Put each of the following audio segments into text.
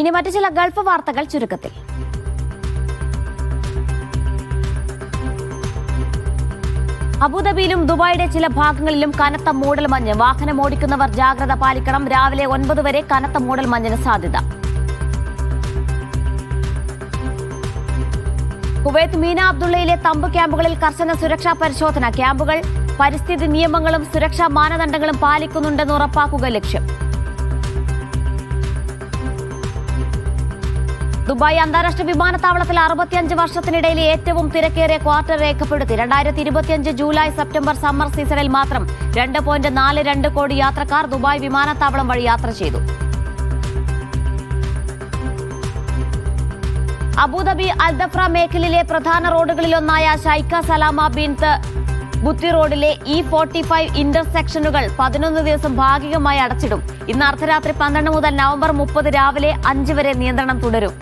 ഇനി മറ്റു ചില ഗൾഫ് വാർത്തകൾ ചുരുക്കത്തിൽ. അബുദാബിയിലും ദുബായിയുടെ ചില ഭാഗങ്ങളിലും കനത്ത മൂടൽ മഞ്ഞ്. വാഹനം ഓടിക്കുന്നവർ ജാഗ്രത പാലിക്കണം. രാവിലെ ഒൻപത് വരെ കനത്ത മൂടൽ മഞ്ഞിന് സാധ്യത. കുവൈത്ത് മീന അബ്ദുള്ളയിലെ തമ്പ് ക്യാമ്പുകളിൽ കർശന സുരക്ഷാ പരിശോധന. ക്യാമ്പുകൾ പരിസ്ഥിതി നിയമങ്ങളും സുരക്ഷാ മാനദണ്ഡങ്ങളും പാലിക്കുന്നുണ്ടെന്ന് ഉറപ്പാക്കുക ലക്ഷ്യം. ദുബായ് അന്താരാഷ്ട്ര വിമാനത്താവളത്തിൽ അറുപത്തിയഞ്ച് വർഷത്തിനിടയിലെ ഏറ്റവും തിരക്കേറിയ ക്വാർട്ടർ രേഖപ്പെടുത്തി. രണ്ടായിരത്തി ഇരുപത്തിയഞ്ച് ജൂലൈ സെപ്റ്റംബർ സമ്മർ സീസണിൽ മാത്രം രണ്ട് പോയിന്റ് നാല് രണ്ട് കോടി യാത്രക്കാർ ദുബായ് വിമാനത്താവളം വഴി യാത്ര ചെയ്തു. അബുദാബി അൽദഫ്ര മേഖലയിലെ പ്രധാന റോഡുകളിലൊന്നായ ഷൈഖ സലാമ ബിൻത്ത് ബുത്തി റോഡിലെ ഇ ഫോർട്ടി ഫൈവ് ഇന്റർസെക്ഷനുകൾ പതിനൊന്ന് ദിവസം ഭാഗികമായി അടച്ചിടും. ഇന്ന് അർദ്ധരാത്രി പന്ത്രണ്ട് മുതൽ നവംബർ മുപ്പത് രാവിലെ അഞ്ച് വരെ നിയന്ത്രണം തുടരും.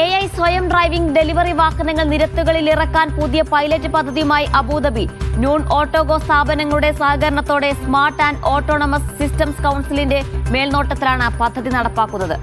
എ ഐ സ്വയം ഡ്രൈവിംഗ് ഡെലിവറി വാഹനങ്ങൾ നിരത്തുകളിൽ ഇറക്കാൻ പുതിയ പൈലറ്റ് പദ്ധതിയുമായി അബുദാബി. നോൺ ഓട്ടോഗോ സ്ഥാപനങ്ങളുടെ സഹകരണത്തോടെ സ്മാർട്ട് ആൻഡ് ഓട്ടോണമസ് സിസ്റ്റംസ് കൗൺസിലിന്റെ മേൽനോട്ടത്തിലാണ് പദ്ധതി നടപ്പാക്കുന്നത്.